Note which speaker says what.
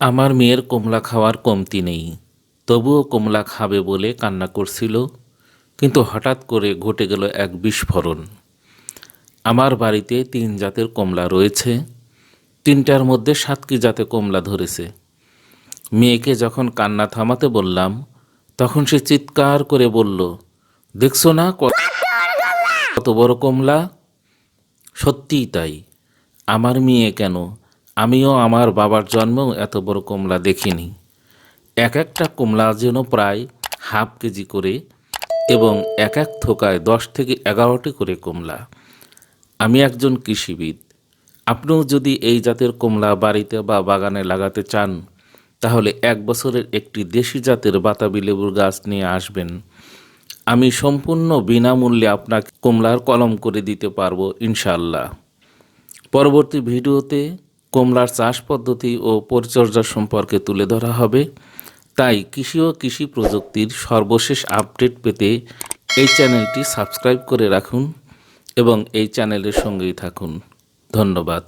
Speaker 1: আমার মেয়ের কমলা খাওয়ার কমতি নেই। তবুও কমলা খাবে বলে কান্না করছিল, কিন্তু হঠাৎ করে ঘটে গেল এক বিস্ফোরণ। আমার বাড়িতে তিন জাতের কমলা রয়েছে, তিনটার মধ্যে সাতটি জাতে কমলা ধরেছে। মেয়েকে যখন কান্না থামাতে বললাম, তখন সে চিৎকার করে বলল, দেখছ না কত বড় কমলা? সত্যিই তাই। আমার মেয়ে কেন? আমিও আমার বাবার জন্মেও এত বড় কমলা দেখিনি। এক একটা কমলা যেন প্রায় হাফ কেজি করে এবং এক এক থোকায় দশ থেকে এগারোটি করে কমলা। আমি একজন কৃষিবিদ। আপনিও যদি এই জাতের কমলা বাড়িতে বা বাগানে লাগাতে চান, তাহলে এক বছরের একটি দেশি জাতের বাতাবি লেবুর গাছ নিয়ে আসবেন। আমি সম্পূর্ণ বিনামূল্যে আপনাকে কমলার কলম করে দিতে পারব ইনশাল্লাহ পরবর্তী ভিডিওতে কমলার চাষ পদ্ধতি ও পরিচর্যা সম্পর্কে তুলে ধরা হবে। তাই কৃষি ও কৃষি প্রযুক্তির সর্বশেষ আপডেট পেতে এই চ্যানেলটি সাবস্ক্রাইব করে রাখুন এবং এই চ্যানেলের সঙ্গেই থাকুন। ধন্যবাদ।